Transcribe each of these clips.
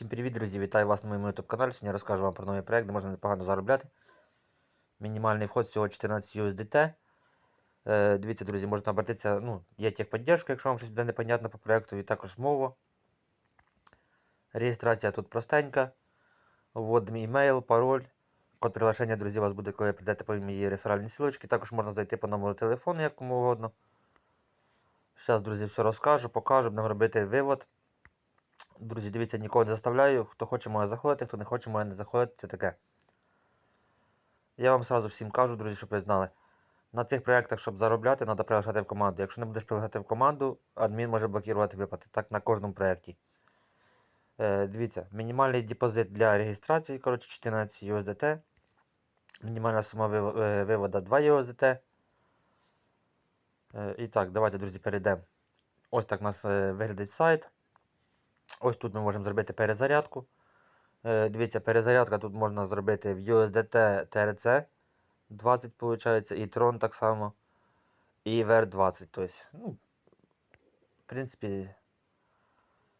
Всім привіт, друзі! Вітаю вас на моєму YouTube каналі. Сьогодні розкажу вам про новий проект, де можна непогано заробляти. Мінімальний вход всього 14 USDT. Е, дивіться, друзі, можна обратитися, ну, є техподдержка, якщо вам щось буде непонятно по проекту, і також мова. Реєстрація тут простенька. Вводимо email, пароль. Код приглашення, друзі, у вас буде, коли прийдете по моїй реферальній силочці. Також можна зайти по номеру телефону, як кому угодно. Зараз, друзі, все розкажу, покажу, будемо робити вивод. Друзі, дивіться, нікого не заставляю. Хто хоче, може заходити, хто не хоче, може не заходити. Це таке. Я вам сразу всім кажу, друзі, щоб ви знали. На цих проєктах, щоб заробляти, треба приглашати в команду. Якщо не будеш приглашати в команду, адмін може блокувати виплати. Так на кожному проєкті. Е, дивіться, мінімальний депозит для реєстрації, коротше, 14 USDT. Мінімальна сума вив- виводу 2 USDT. Е, і так, давайте, друзі, перейдемо. Ось так у нас е, виглядить сайт. Ось тут ми можемо зробити перезарядку. Е, дивіться, перезарядка тут можна зробити в USDT TRC 20, виходить, і Tron так само. І VR20. Тобто, ну, в принципі,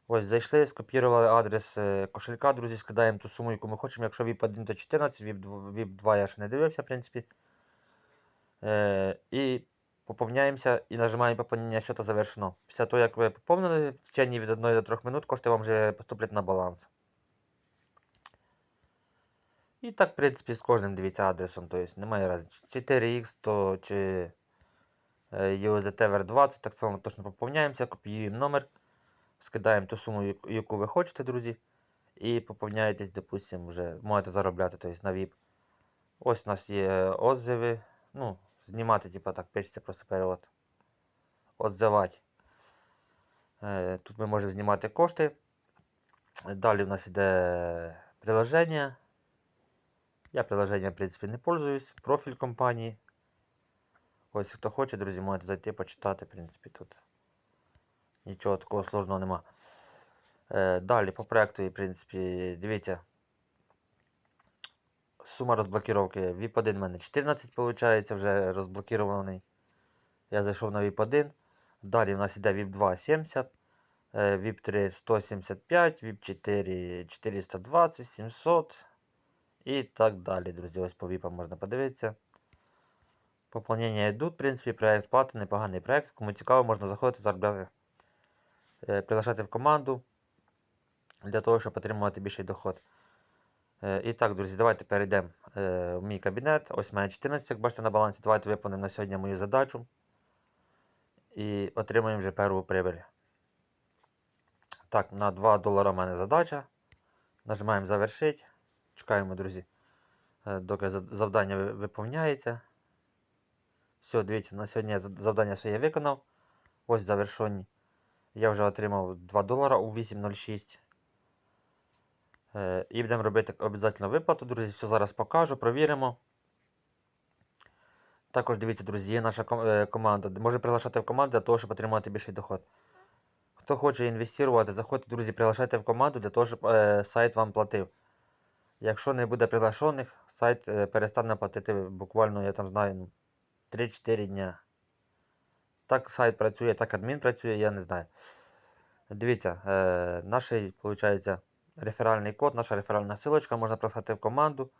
ось зайшли, скопірували адрес е, кошелька, друзі, скидаємо ту суму, яку ми хочемо. Якщо VIP 1, то 14, VIP 2, VIP 2 я ще не дивився, в принципі. Е, і поповняємося і нажимаємо поповнення счета завершено. Після того, як ви поповнили, в течение від 1 до 3 минут кошти вам вже поступлять на баланс. І так, в принципі, з кожним дивіться адресом, тобто немає різниці. 4X то чи е, USDT VR20, так само точно поповняємося, копіюємо номер, скидаємо ту суму, яку- ви хочете, друзі. І поповняєтесь, допустимо, вже можете заробляти тобто, на VIP. Ось у нас є отзиви. Ну, знімати, типа так, пишеться просто перевод. Отзивати. Е, Тут ми можемо знімати кошти. Далі в нас йде приложення. Я приложенням, в принципі, не пользуюсь. Профіль компанії. Ось хто хоче, друзі, можете зайти почитати, в принципі, тут нічого такого сложного нема. Е, далі по проекту, в принципі, дивіться. Сума розблокировки VIP1 в мене 14, виходить, вже розблокірований. Я зайшов на VIP1. Далі у нас йде VIP2 70, е, VIP3 175, VIP4 420, 700 і так далі, друзі. Ось по VIP можна подивитися. Поповнення йдуть, в принципі, проект плати, непоганий проект. Кому цікаво, можна заходити, заробляти, е, приглашати в команду для того, щоб отримувати більший доход. Е, І так, друзі, давайте перейдемо е, в мій кабінет. Ось має 14, як бачите на балансі. Давайте виповнимо на сьогодні мою задачу. І отримаємо вже першу прибиль. Так, на 2 долара в мене задача. Нажимаємо завершити. Чекаємо, друзі, е, доки завдання виповняється. Все, дивіться, на сьогодні завдання своє виконав. Ось завершені. Я вже отримав 2 долара у 8.06. Е, І будемо робити обов'язково виплату, друзі. Все зараз покажу, провіримо. Також дивіться, друзі, є наша е, команда. Може приглашати в команду для того, щоб отримати більший доход. Хто хоче інвестувати, заходьте, друзі, приглашайте в команду для того, щоб е, сайт вам платив. Якщо не буде приглашених, сайт перестане платити буквально, я там знаю, ну, 3-4 дня. Так сайт працює, так адмін працює, я не знаю. Дивіться, е, наш, виходить, реферальний код, наша реферальна силочка, можна прислати в команду.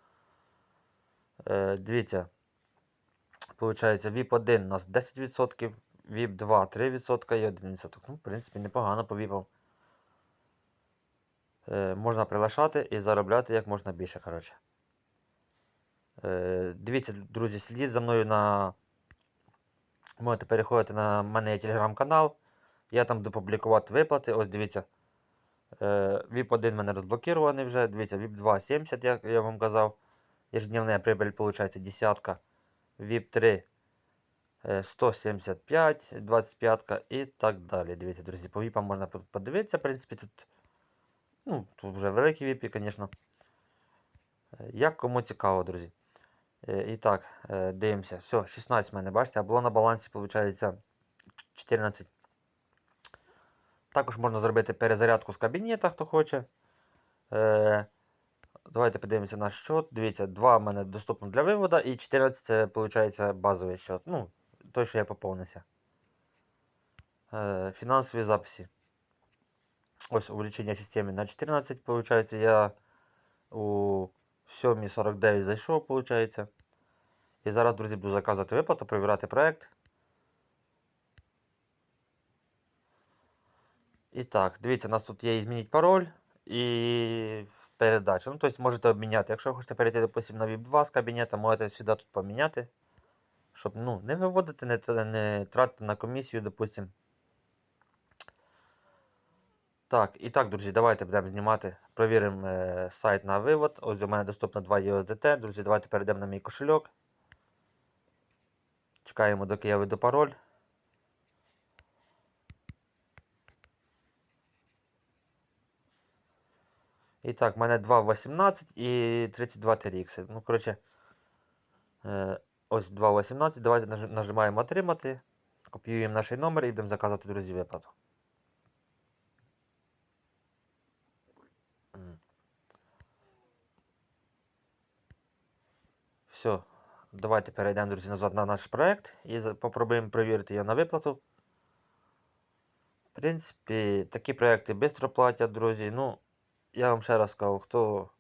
Е, дивіться, виходить, VIP1 у нас 10%, VIP2 3% і 1%. Ну, в принципі, непогано по VIP. Е, можна приглашати і заробляти як можна більше, коротше. Е, дивіться, друзі, слідіть за мною на. Можете переходити на мене телеграм-канал. Я там буду публікувати виплати. Ось дивіться. Е, VIP1 в мене розблокірований вже. Дивіться, VIP2 70, як я вам казав. Ежедневна прибыль виходить десятка. VIP3 е, 175, 25 і так далі. Дивіться, друзі, по VIP можна подивитися. В принципі, тут, ну, тут вже великі VIP, звісно. Е, Як кому цікаво, друзі. Е, І так, е, дивимося. Все, 16 в мене, бачите, а було на балансі, виходить, 14. Також можна зробити перезарядку з кабінета, хто хоче. Е, Давайте подивимося на счет. Дивіться, 2 в мене доступно для виводу, і 14 це, виходить, базовий счет. Ну, той, що я поповнився. Е, Фінансові записи. Ось увеличення системи на 14, получается, я у 7.49 зайшов, получается. І зараз, друзі, буду заказувати виплату, перевіряти проект. І так, дивіться, у нас тут є змінити пароль і передача. Ну, тобто можете обміняти. Якщо хочете перейти, допустим, на VIP2 з кабінету, можете сюди тут поміняти. Щоб ну, не виводити, не, не тратити на комісію, допустим. Так, і так, друзі, давайте будемо знімати. Провіримо е, сайт на вивод. Ось у мене доступно 2 USDT. Друзі, давайте перейдемо на мій кошельок. Чекаємо, доки я введу пароль. І так, в мене 2.18 і 32 TRX. Ну, коротше, е, ось 2.18. Давайте нажимаємо отримати. Копіюємо наш номер і будемо заказувати, друзі, виплату. Все. Давайте перейдемо, друзі, назад на наш проект і попробуємо перевірити його на виплату. В принципі, такі проекти швидко платять, друзі. Ну, я вам ще раз кажу, хто,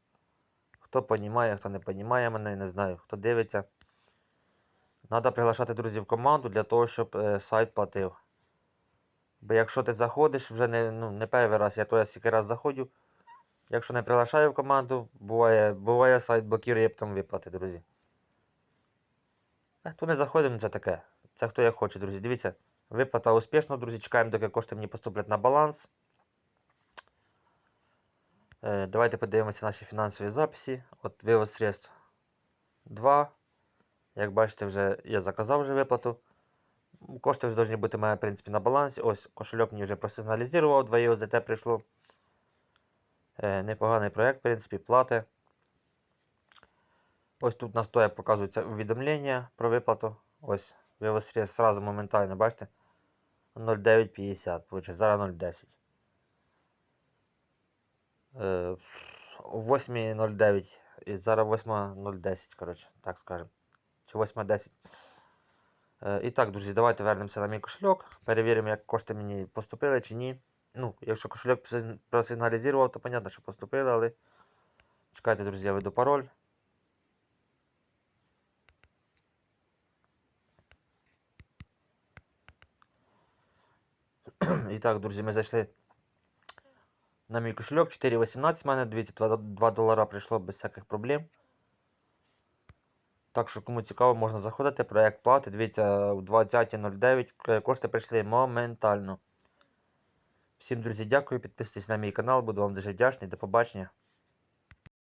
хто понімає, хто не понімає мене, не знаю, хто дивиться. Треба приглашати друзів в команду для того, щоб е, сайт платив. Бо якщо ти заходиш, вже не, ну, не перший раз, я то я стільки раз заходжу. Якщо не приглашаю в команду, буває, буває сайт блокує потім виплати, друзі. А хто не заходить, ну це таке. Це хто як хоче, друзі. Дивіться, виплата успішна, друзі. Чекаємо, доки кошти мені поступлять на баланс. Е, давайте подивимося наші фінансові записи. От вивод средств 2. Як бачите, вже я заказав вже виплату. Кошти вже повинні бути у в принципі, на балансі. Ось кошельок мені вже просигналізував, 2 USDT прийшло. Е, непоганий проект, в принципі, плати. Ось тут на стоя показується увідомлення про виплату. Ось, вивод средств сразу моментально, бачите? 0,950, получить, зараз 0,10. Е, о 8.09 і зараз 8.010, коротше, так скажемо. Чи 8.10. Е, і так, друзі, давайте вернемося на мій кошельок. Перевіримо, як кошти мені поступили чи ні. Ну, якщо кошельок просигналізував, то понятно, що поступили, але. Чекайте, друзі, я веду пароль. І так, друзі, ми зайшли на мій кошельок 4.18 в мене, дивіться, 2, 2 долара прийшло без всяких проблем. Так що, кому цікаво, можна заходити, проект плати. Дивіться, в 20.09 кошти прийшли моментально. Всім, друзі, дякую, підписуйтесь на мій канал, буду вам дуже вдячний. До побачення.